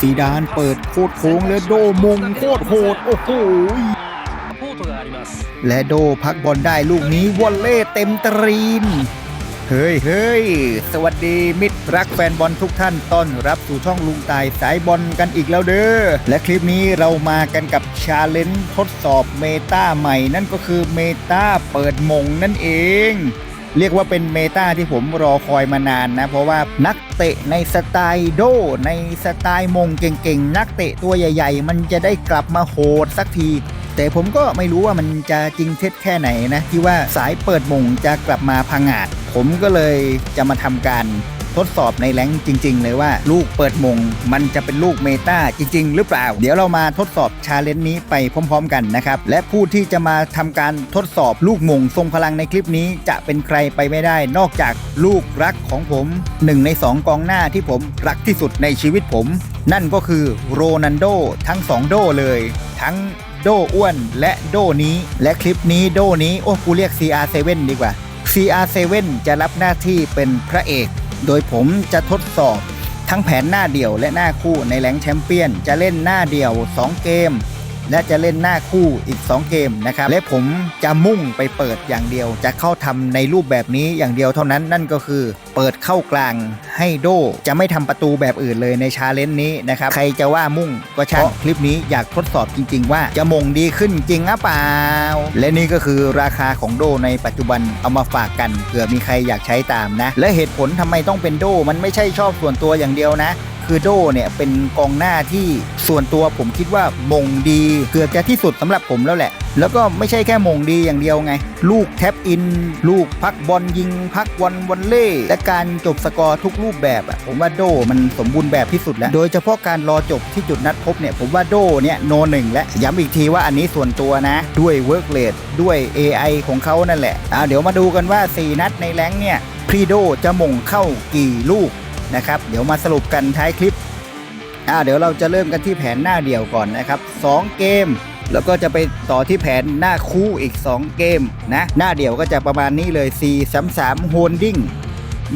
ซีดานเปิดโคตรโค้งและโดมุงโคตรโหดโอ้โหและโดพักบอลได้ลูกนี้วอลเล่เต็มตรีนเฮ้ยเฮ้ยสวัสดีมิตรรักแฟนบอลทุกท่านต้อนรับสู่ช่องลุงตายสายบอลกันอีกแล้วเด้อ และคลิปนี้เรามากันกับชาเลนจ์ทดสอบเมตาใหม่นั่นก็คือเมตาเปิดมงนั่นเอง เรียกว่าเป็นเมตาที่ผมรอคอยมานานนะ เพราะว่านักเตะในสไตล์โด ในสไตล์มงเก่งๆ นักเตะตัวใหญ่ ๆ มันจะได้กลับมาโหดสักที แต่ผมก็ไม่รู้ว่ามันจะจริงเท็จแค่ไหนนะ ที่ว่าสายเปิดมงจะกลับมาพังอาจผมก็เลยจะมาทำการ ทดสอบในแรงจริง ๆ เลยว่าลูกเปิดมง มันจะเป็นลูกเมตาจริง ๆ หรือเปล่า เดี๋ยวเรามาทดสอบชาเลนจ์นี้ไปพร้อม ๆ กันนะครับและผู้ที่จะมาทำการทดสอบลูกมงทรงพลังในคลิปนี้จะเป็นใครไปไม่ได้ นอกจากลูกรักของผมหนึ่งในสองกองหน้าที่ผมรักที่สุดในชีวิตผม นั่นก็คือโรนันโดทั้งสองโดเลย ทั้งโดอ้วนและโดนี้ และคลิปนี้โดนี้ โอ้กูเรียก CR7 ดีกว่า CR7 จะรับหน้าที่เป็นพระเอก โดยผมจะทดสอบทั้งแผนหน้าเดี่ยวและหน้าคู่ในแรงแชมเปี้ยน จะเล่นหน้าเดี่ยว 2 เกม และจะเล่นหน้าคู่อีก 2 เกมนะครับและผมจะมุ่งไปเปิดอย่างเดียว จะเข้าทำในรูปแบบนี้อย่างเดียวเท่านั้นนั่นก็คือ เปิดเข้ากลาง ให้โด จะไม่ทำประตูแบบอื่นเลยในชาเลนจ์นี้นะครับ ใครจะว่ามุ่งก็ช่างคลิปนี้อยากทดสอบจริง ๆ ว่าจะมงดีขึ้นจริงหรือเปล่า และนี่ก็คือราคาของโดในปัจจุบันเอามาฝากกันเผื่อมีใครอยากใช้ตามนะ และเหตุผลทำไมต้องเป็นโด มันไม่ใช่ชอบส่วนตัวอย่างเดียวนะคือโดเนี่ยเป็นกองหน้าที่ส่วนตัวผมคิดว่ามงดีเกือบจะที่สุดสำหรับผมแล้วแหละ แล้วก็ไม่ใช่แค่มงดีอย่างเดียวไง ลูกแท็บอิน ลูกพักบอลยิง พักบอลวอลเล่และการจบสกอร์ทุกรูปแบบอะผมว่าโดมันสมบูรณ์แบบที่สุดแล้ว โดยเฉพาะการรอจบที่จุดนัดพบเนี่ยผมว่าโดเนี่ยโนหนึ่งและย้ำอีกทีว่าอันนี้ส่วนตัวนะ ด้วยเวิร์กเลดด้วย AI ของเขานั่นแหละอ่าเดี๋ยวมาดูกันว่า 4 นัดในแรงเนี่ยพรีโดจะมงเข้ากี่ลูกนะครับเดี๋ยวมาสรุปกันท้ายคลิปอ่าเดี๋ยวเราจะเริ่มกันที่แผนหน้าเดี่ยวก่อนนะครับ 2 เกม แล้วก็จะไปต่อที่แผนหน้าคู่อีก 2 เกมนะ หน้าเดี่ยวก็จะประมาณนี้เลย 4 3 3 Holding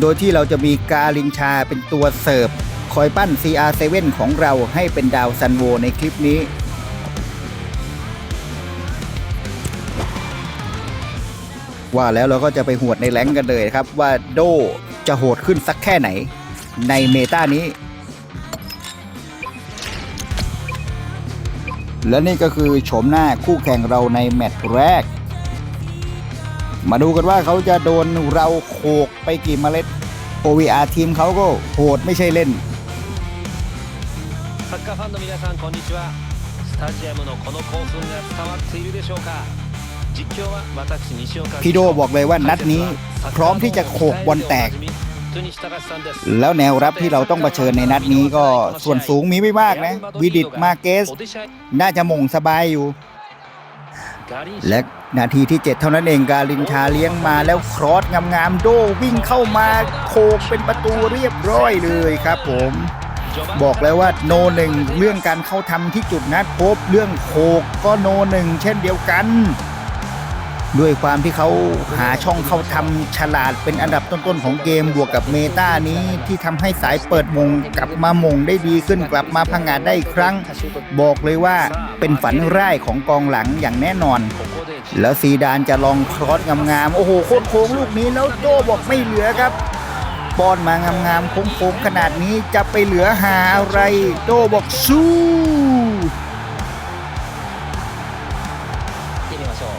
โดยที่เราจะมีกาลินชาเป็นตัวเสิร์ฟ คอยปั้น CR7 ของเราให้เป็นดาวซันโวในคลิปนี้ ว่าแล้วเราก็จะไปหวดในแรงกันเลยครับว่าโดจะโหดขึ้นสักแค่ไหน ในเมตานี้ และนี่ก็คือโฉมหน้าคู่แข่งเราในแมตช์แรก มาดูกันว่าเขาจะโดนเราโขกไปกี่เมล็ด OVR ทีมเขาก็โหดไม่ใช่เล่น サッカーファンの皆さんこんにちはスタジアムのこの興奮が伝わっているでしょうか実況は私西岡 พี่โดบอกเลยว่านัดนี้พร้อมที่จะโขกบอลแตก แล้วแนวรับที่เราต้องเผชิญในนัดนี้ก็ส่วนสูงมีไม่มากนะ วิดิตมาเกส น่าจะมงสบายอยู่ และนาทีที่ 7 เท่านั้นเองการินชาเลี้ยงมาแล้วครอสงามๆโดวิ่งเข้ามาโคกเป็นประตูเรียบร้อยเลยครับผมบอกแล้วว่าโนหนึ่งเรื่องการเข้าทำที่จุดนัดพบเรื่องโคกก็โนหนึ่งเช่นเดียวกัน ด้วยความที่เขาหาช่องเข้าทำฉลาดเป็นอันดับต้นๆของเกมบวกกับเมตานี้ที่ทำให้สายเปิดมงกลับมามงได้ดีขึ้นกลับมาพังงาดได้อีกครั้ง บอกเลยว่าเป็นฝันร้ายของกองหลังอย่างแน่นอน แล้วซีดานจะลองครอสงามๆโอ้โหโคตรโค้งลูกนี้แล้วโดบอกไม่เหลือครับป้อนมางามๆโค้งๆขนาดนี้จะไปเหลือหาอะไร โดบอกสู้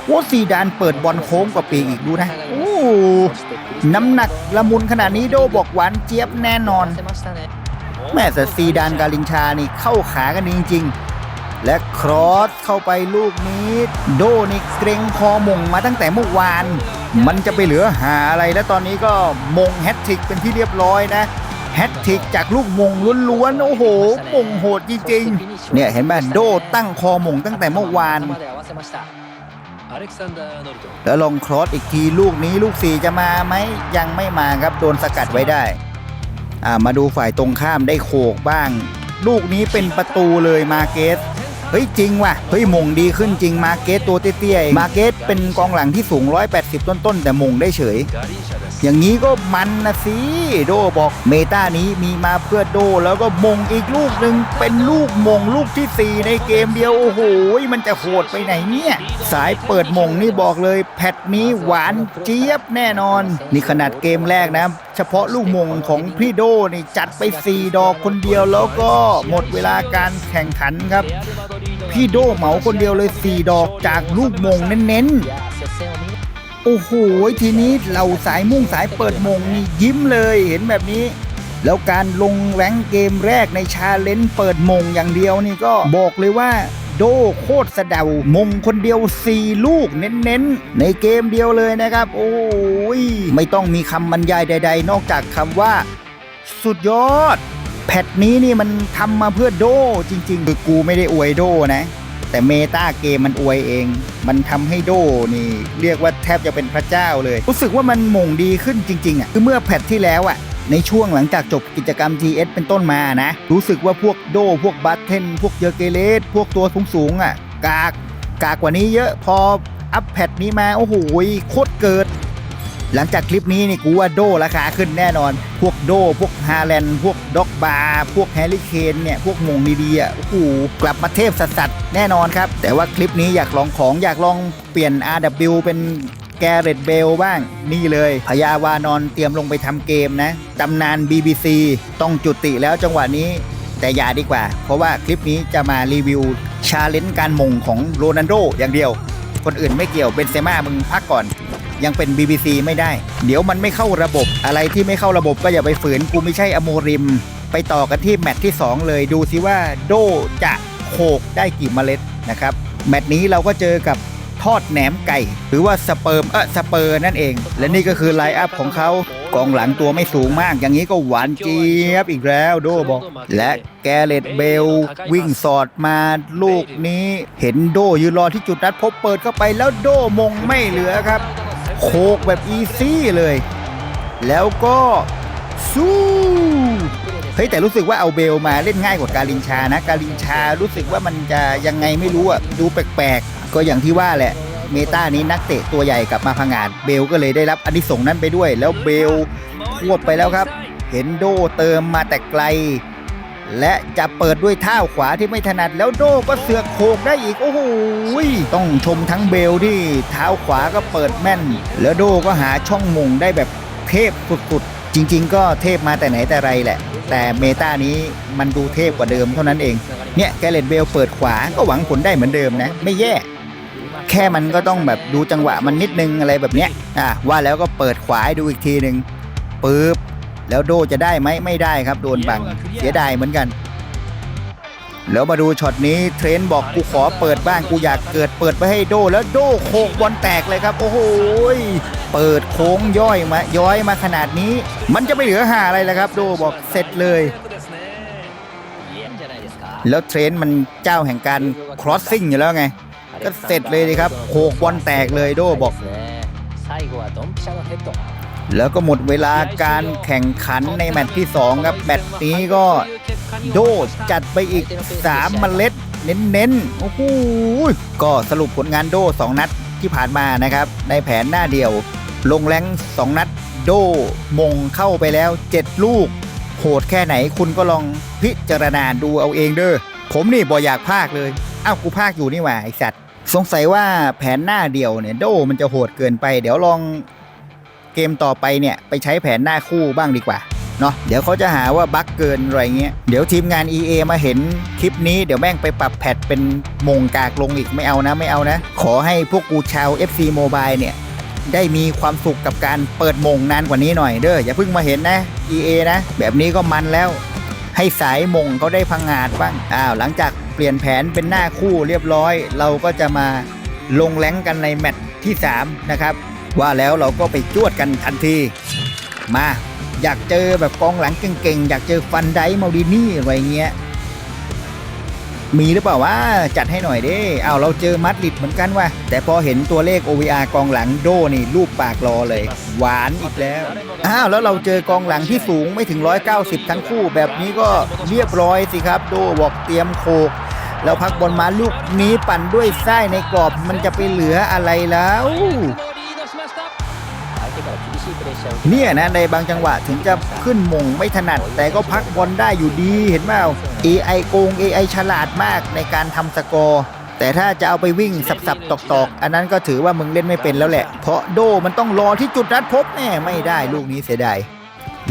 โอ้ซีดานเปิดบอลโค้งกว่าปีอีกดูนะโอ้น้ำหนักละมุนขนาดนี้โดบอกหวานเจี๊ยบแน่นอน แม่แต่ซีดานกาลินชานี่เข้าขากันจริง ๆ และครอสเข้าไปลูกนี้ โดนี่เกรงคอมงมาตั้งแต่เมื่อวาน มันจะไปเหลือหาอะไรแล้วตอนนี้ก็มงแฮตทริกเป็นที่เรียบร้อยนะแฮตทริกจากลูกมงล้วนๆ โอ้โห มงโหดจริงๆ เนี่ยเห็นไหมโดตั้งคอมงตั้งแต่เมื่อวาน แล้วลองครอสอีกทีลูกนี้ลูกสี่จะมาไหมยังไม่มาครับโดนสกัดไว้ได้อ่ามาดูฝ่ายตรงข้ามได้โขกบ้าง ลูกนี้เป็นประตูเลยมาเกสเฮ้ยจริงว่ะเฮ้ยมงดีขึ้นจริงมาเกสตัวเตี้ยๆมาเกสเป็นกองหลังที่สูง 180 ต้นๆ แต่มงได้เฉย อย่างนี้ก็มันนะสิ โดบอกเมตานี้มีมาเพื่อโดแล้วก็มงอีกลูกหนึ่งเป็นลูกมงลูกที่ 4 ในเกมเดียว โอ้โห มันจะโหดไปไหนเนี่ย สายเปิดมงนี่บอกเลยแพทนี้หวานเจี๊ยบแน่นอน นี่ขนาดเกมแรกนะ เฉพาะลูกมงของพี่โดนี่จัดไป 4 ดอกคนเดียวแล้วก็หมดเวลาการแข่งขันครับ พี่โดเหมาคนเดียวเลย 4 ดอกจากลูกมงเน้นๆ โอ้โห ทีนี้เราสายมุ่งสายเปิดมงนี่ยิ้มเลยเห็นแบบนี้ แล้วการลงแรงเกมแรกในชาเลนจ์เปิดมงอย่างเดียวนี่ก็บอกเลยว่าโดโคตรสะเดามงคนเดียว 4 ลูกเน้นๆ ในเกมเดียวเลยนะครับ โอ้ย ไม่ต้องมีคำบรรยายใด ๆ นอกจากคำว่า สุดยอด แพทนี้นี่มันทำมาเพื่อโดจริงๆคือกูไม่ได้อวยโดนะ แต่เมตาเกมมันอวยเอง มันทำให้โดนี่ เรียกว่าแทบจะเป็นพระเจ้าเลย รู้สึกว่ามันม่งดีขึ้นจริงๆอะคือเมื่อแพทที่แล้วอะในช่วงหลังจากจบกิจกรรม GS เป็นต้นมานะ รู้สึกว่าพวกโด พวกบัตเทน พวกเยอเกเลสพวกตัวสูงๆอะ กาก กากกว่านี้เยอะพออัพแพทนี้มา โอ้โหโคตรเกิด หลังจากคลิปนี้นี่กูว่าโดราคาขึ้นแน่นอน พวกโด พวกฮาแลนด์พวกด็อกบาร์พวกแฮร์รี่เคนเนี่ย พวกมงดีๆอะโอ้โหกลับมาเทพสัสๆแน่นอนครับ แต่ว่าคลิปนี้อยากลองของอยากลองเปลี่ยน RW เป็นแกเรตเบลบ้าง นี่เลยพญาวานอนเตรียมลงไปทำเกมนะตำนาน BBC ต้องจุติแล้วจังหวะนี้แต่อย่าดีกว่า เพราะว่าคลิปนี้จะมารีวิวชาเลนจ์การมงของโรนัลโดอย่างเดียว คนอื่นไม่เกี่ยวเป็นเซม่ามึงพักก่อน ยังเป็น BBC ไม่ได้ เดี๋ยวมันไม่เข้าระบบอะไรที่ไม่เข้าระบบก็อย่าไปฝืนกูไม่ใช่อโมริม ไปต่อกันที่แมตช์ที่ 2 เลยดูซิว่าโดจะโขกได้กี่เมล็ดนะครับแมตช์นี้เราก็เจอกับทอดแหนมไก่ หรือว่าสเปิร์มเออสเปอร์นั่นเอง และนี่ก็คือไลน์อัพของเขากองหลังตัวไม่สูงมาก อย่างนี้ก็หวานเจี๊ยบอีกแล้วโดบอก และแกเรตเบลวิ่งสอดมาลูกนี้ เห็นโดยืนรอที่จุดนัดพบเปิดเข้าไปแล้วโดมงไม่เหลือครับ โคกแบบอีซี่เลย แล้วก็สู้เฮ้ยแต่รู้สึกว่าเอาเบลมาเล่นง่ายกว่าการินชานะการินชารู้สึกว่ามันจะยังไงไม่รู้อะดูแปลกๆ ก็อย่างที่ว่าแหละเมตานี้นักเตะตัวใหญ่กลับมาพังงาดเบลก็เลยได้รับอันนี้ส่งนั้นไปด้วย แล้วเบลควบไปแล้วครับ เห็นโดเติมมาแต่ไกล และจะเปิดด้วยเท้าขวาที่ไม่ถนัดแล้วโดก็เสือกโขกได้อีกโอ้โหต้องชมทั้งเบลที่เท้าขวาก็เปิดแม่น แล้วโดก็หาช่องมุงได้แบบเทพสุดๆจริง ๆ ก็เทพมาแต่ไหนแต่ไรแหละ แต่เมตานี้มันดูเทพกว่าเดิมเท่านั้นเอง เนี่ยแกเลตเบลเปิดขวาก็หวังผลได้เหมือนเดิมนะ ไม่แย่แค่มันก็ต้องแบบดูจังหวะมันนิดนึงอะไรแบบเนี้ยอะว่าแล้วก็เปิดขวาให้ดูอีกทีหนึ่งปึ๊บ แล้วโดจะได้ไหมไม่ได้ครับโดนบังเสียดายเหมือนกัน แล้วมาดูช็อตนี้เทรนบอกกูขอเปิดบ้างกูอยากเกิดเปิดไปให้โด แล้วโดโคกบอลแตกเลยครับ โอ้โหเปิดโค้งย่อยมาย้อยมาขนาดนี้ มันจะไม่เหลือหาอะไรแล้วครับโดบอกเสร็จเลยแล้วเทรนมันเจ้าแห่งการ crossing อยู่แล้วไง ก็เสร็จเลยดีครับโขกบอลแตกเลยโดบอก แล้วก็หมดเวลาการแข่งขันในแมตช์ที่ 2 ครับ แมตช์นี้ก็โดจัดไปอีก 3 เมล็ดเน้นๆ โอ้โห ก็สรุปผลงานโด 2 นัดที่ผ่านมานะครับ ในแผนหน้าเดียว ลงแรง2 นัดโดมงเข้าไปแล้ว 7 ลูก โหดแค่ไหนคุณก็ลองพิจารณาดูเอาเองเด้อ ผมนี่บ่อยากพากเลย อ้าวกูพากอยู่นี่หว่าไอสัตว์ สงสัยว่าแผนหน้าเดียวเนี่ยโดมันจะโหดเกินไป เดี๋ยวลอง กมต่อไปเนี่ยไปใช้แผนหน้าคู่บ้างดีกว่าเนาะเดี๋ยวเขาจะหาว่าบั๊กเกินอะไรเงี้ยเดี๋ยวทีมงาน EA มาเห็นคลิปนี้เดี๋ยวแม่งไปปรับแพทเป็นมงกากลงอีกไม่เอานะไม่เอานะ ขอให้พวกกูชาว FC Mobile เนี่ย ได้มีความสุขกับการเปิดมงนานกว่านี้หน่อยเด้ออย่าเพิ่งมาเห็นนะ EA นะ แบบนี้ก็มันแล้ว ให้สายมงเขาได้พังงาดบ้างอ้าวหลังจากเปลี่ยนแผนเป็นหน้าคู่เรียบร้อย เราก็จะมาลงแรงกันในแมตช์ที่ 3 นะครับ ว่าแล้วเราก็ไปจวดกันทันที มาอยากเจอแบบกองหลังเก่งๆ อยากเจอฟันไดมาดินี่อะไรเงี้ย มีหรือเปล่าว่าจัดให้หน่อยเด้เอาเราเจอมัดริดเหมือนกันว่ะ แต่พอเห็นตัวเลข OVR กองหลังโดนี่รูปปากรอเลย หวานอีกแล้ว อ้าวแล้วเราเจอกองหลังที่สูงไม่ถึง 190 ทั้งคู่แบบนี้ก็เรียบร้อยสิครับ โดบอกเตรียมโคกแล้วพักบอลมาลูกนี้ปั่นด้วยไส้ในกรอบมันจะไปเหลืออะไรแล้ว เนี่ยนะในบางจังหวะถึงจะขึ้นมงไม่ถนัด แต่ก็พักบอลได้อยู่ดีเห็นเปล่า AI โกง AI ฉลาดมากในการทำสกอร์ แต่ถ้าจะเอาไปวิ่งสับๆ ตอกๆ อันนั้นก็ถือว่ามึงเล่นไม่เป็นแล้วแหละ เพราะโดมันต้องรอที่จุดนัดพบแน่ไม่ได้ลูกนี้เสียดาย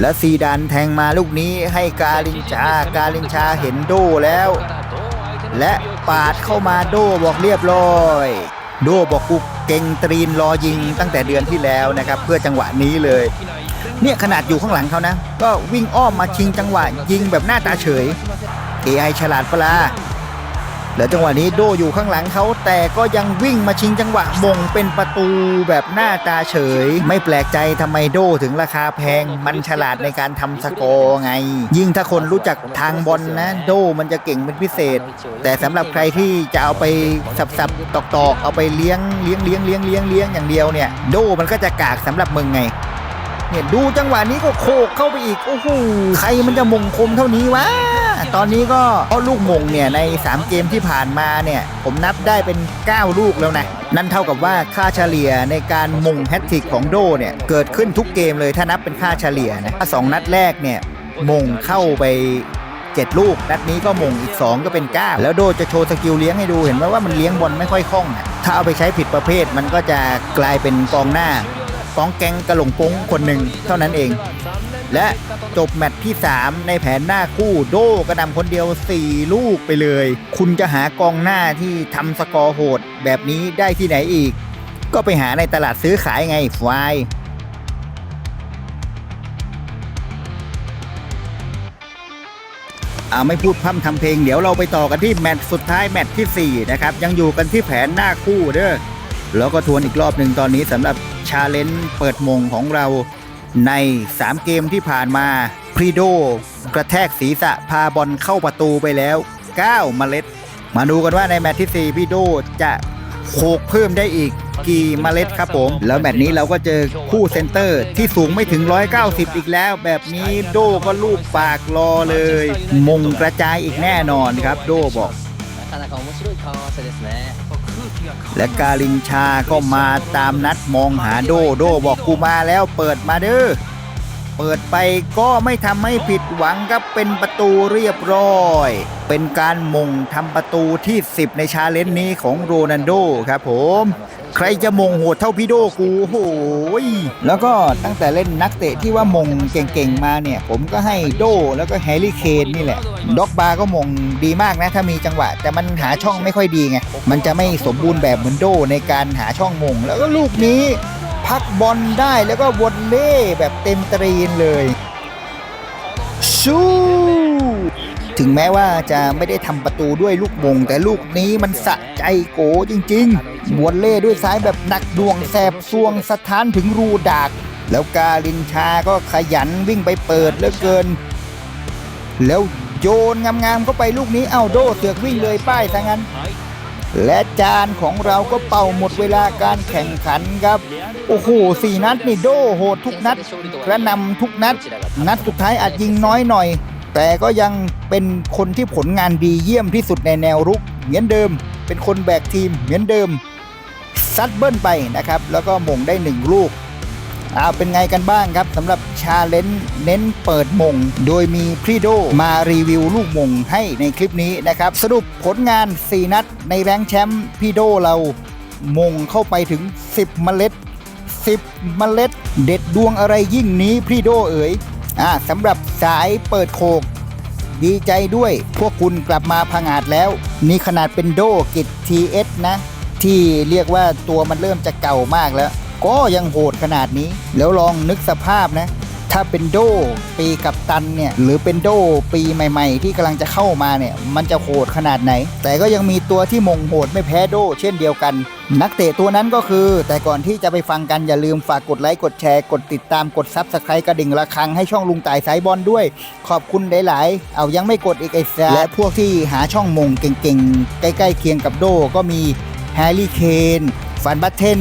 และซีดานแทงมาลูกนี้ให้กาลินชากาลินชาเห็นโดแล้ว และปาดเข้ามาโดบอกเรียบร้อย โดบอกกูเก่งตรีนรอยิงตั้งแต่เดือนที่แล้วนะครับ เพื่อจังหวะนี้เลย เนี่ยขนาดอยู่ข้างหลังเขานะ ก็วิ่งอ้อมมาชิงจังหวะยิงแบบหน้าตาเฉย AI ฉลาดปลา แล้วจังหวะนี้โดอยู่ข้างหลังเขาแต่ก็ยังวิ่งมาชิงจังหวะมงเป็นประตูแบบหน้าตาเฉย ไม่แปลกใจทำไมโดถึงราคาแพง มันฉลาดในการทำสกอร์ไง ยิ่งถ้าคนรู้จักทางบอลนะโดมันจะเก่งเป็นพิเศษ แต่สำหรับใครที่จะเอาไปสับๆตอกๆ เอาไปเลี้ยงเลี้ยงเลี้ยงเลี้ยงเลี้ยงเลี้ยงอย่างเดียวเนี่ย โดมันก็จะกากสำหรับมึงไง เนี่ยดูจังหวะนี้ก็โขกเข้าไปอีก โอ้โห ใครมันจะมงคมเท่านี้วะ ตอนนี้ก็เพราะลูกมงเนี่ยใน 3 เกมที่ผ่านมาเนี่ยผมนับได้เป็น 9 ลูกแล้วนะ นั่นเท่ากับว่าค่าเฉลี่ยในการมงแฮตทริกของโดเนี่ยเกิดขึ้นทุกเกมเลยถ้านับเป็นค่าเฉลี่ยนะถ้าสองนัดแรกเนี่ยมงเข้าไป7ลูกนัดนี้ก็มงอีก 2 ก็เป็น 9 แล้วโดจะโชว์สกิลเลี้ยงให้ดูเห็นไหมว่ามันเลี้ยงบอลไม่ค่อยคล่อง ถ้าเอาไปใช้ผิดประเภทมันก็จะกลายเป็นกองหน้า กองแกงกระหลงปงคนหนึ่งเท่านั้นเอง และจบแมตช์ที่ 3 ในแผนหน้าคู่โดกระนำคนเดียว 4 ลูกไปเลย คุณจะหากองหน้าที่ทำสกอร์โหด แบบนี้ได้ที่ไหนอีก ก็ไปหาในตลาดซื้อขายไงควายอ่าไม่พูดพร่ำทำเพลงเดี๋ยวเราไปต่อกันที่แมตช์สุดท้ายแมตช์ที่ 4 นะครับ ยังอยู่กันที่แผนหน้าคู่เด้อแล้วก็ทวนอีกรอบหนึ่งตอนนี้สำหรับ ชาเลนจ์เปิดมงของเรา ใน 3 เกมที่ผ่านมาพรีโดกระแทกศีรษะพาบอลเข้าประตูไปแล้ว 9 เมล็ด มาดูกันว่าในแมตช์ที่ 4พี่โดจะโขกเพิ่มได้อีกกี่เมล็ดครับผม แล้วแมตช์นี้เราก็เจอคู่เซนเตอร์ที่สูงไม่ถึง 190 อีกแล้ว แบบนี้โดก็ลูกปากรอเลย มงกระจายอีกแน่นอนครับ โดบอก และกาลินชาก็มาตามนัดมองหาโดโดบอกกูมาแล้วเปิดมาเด้อเปิดไปก็ไม่ทำให้ผิดหวังครับเป็นประตูเรียบร้อย เป็นการมงทำประตูที่ 10 ในชาเลนจ์นี้ของโรนันโดครับผม ใครจะมงโหดเท่าพี่โดกูโหยแล้วก็ตั้งแต่เล่นนักเตะที่ว่ามงเก่งๆมาเนี่ย ผมก็ให้โดแล้วก็แฮร์รี่เคนนี่แหละด็อกบาร์ก็มงดีมากนะ ถ้ามีจังหวะ แต่มันหาช่องไม่ค่อยดีไง มันจะไม่สมบูรณ์แบบเหมือนโดในการหาช่องมง แล้วก็ลูกนี้ พักบอลได้แล้วก็วนเล่แบบเต็มตรีนเลยชู ถึงแม้ว่าจะไม่ได้ทำประตูด้วยลูกมง แต่ลูกนี้มันสะใจโกจริงๆวนเล่ด้วยซ้ายแบบหนักดวงแสบซวงสถานถึงรูดาก แล้วกาลินชาก็ขยันวิ่งไปเปิดเหลือเกิน แล้วโยนงามๆเข้าไปลูกนี้เอ้าโดเสือกวิ่งเลยป้ายซะงั้น และจานของเราก็เป่าหมดเวลาการแข่งขันครับ โอ้โหสี่นัดนี่โดโหดทุกนัดกระนำทุกนัด นัดสุดท้ายอาจยิงน้อยหน่อย แต่ก็ยังเป็นคนที่ผลงานดีเยี่ยมที่สุดในแนวรุก เหมือนเดิม เป็นคนแบกทีมเหมือนเดิมซัดเบิ้ลไปนะครับ แล้วก็มงได้หนึ่งลูกเอาเป็นไงกันบ้างครับสำหรับชาเลนจ์เน้นเปิดมง โดยมีพรีโดมารีวิวลูกมงให้ในคลิปนี้นะครับ สรุปผลงาน 4 นัดในแรงค์แชมป์พรีโดเรามงเข้าไปถึง 10 เมล็ด 10 เมล็ด เด็ดดวงอะไรยิ่งนี้พรีโดเอ๋ย อ่าสำหรับสายเปิดโคกดีใจด้วยพวกคุณกลับมาพังอาจแล้ว นี่ขนาดเป็นโดกิจ TS นะ ที่เรียกว่าตัวมันเริ่มจะเก่ามากแล้ว ก็ยังโหดขนาดนี้ แล้วลองนึกสภาพนะ ถ้าเป็นโดปีกับตันเนี่ยหรือเป็นโดปีใหม่ ๆ ที่กำลังจะเข้ามาเนี่ยมันจะโหดขนาดไหน แต่ก็ยังมีตัวที่มงโหดไม่แพ้โดเช่นเดียวกัน นักเตะตัวนั้นก็คือ แต่ก่อนที่จะไปฟังกันอย่าลืมฝากกดไลค์กดแชร์กดติดตามกดซับสไครต์กระดิ่งระฆังให้ช่องลุงต่ายสายบอลด้วย ขอบคุณหลาย ๆ เอายังไม่กดอีกไอ้และพวกที่หาช่องมงเก่งๆใกล้ๆเคียงกับโดก็มีแฮร์รี่เคนฟันบัตเทน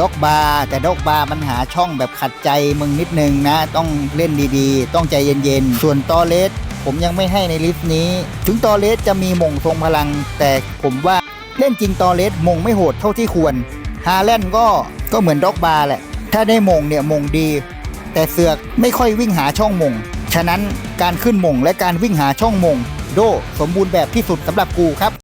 ด็อกบาร์แต่ด็อกบาร์มันหาช่องแบบขัดใจมึงนิดนึงนะ ต้องเล่นดีๆ ต้องใจเย็นๆ ส่วนตอเลสผมยังไม่ให้ในลิสต์นี้ ถึงตอเลสจะมีมงทรงพลัง แต่ผมว่าเล่นจริงตอเลสมงไม่โหดเท่าที่ควร ฮาแลนด์ก็ก็เหมือนด็อกบาร์แหละ ถ้าได้มงเนี่ยมงดี แต่เสือกไม่ค่อยวิ่งหาช่องมง ฉะนั้นการขึ้นมงและการวิ่งหาช่องมง โดสมบูรณ์แบบที่สุดสำหรับกูครับ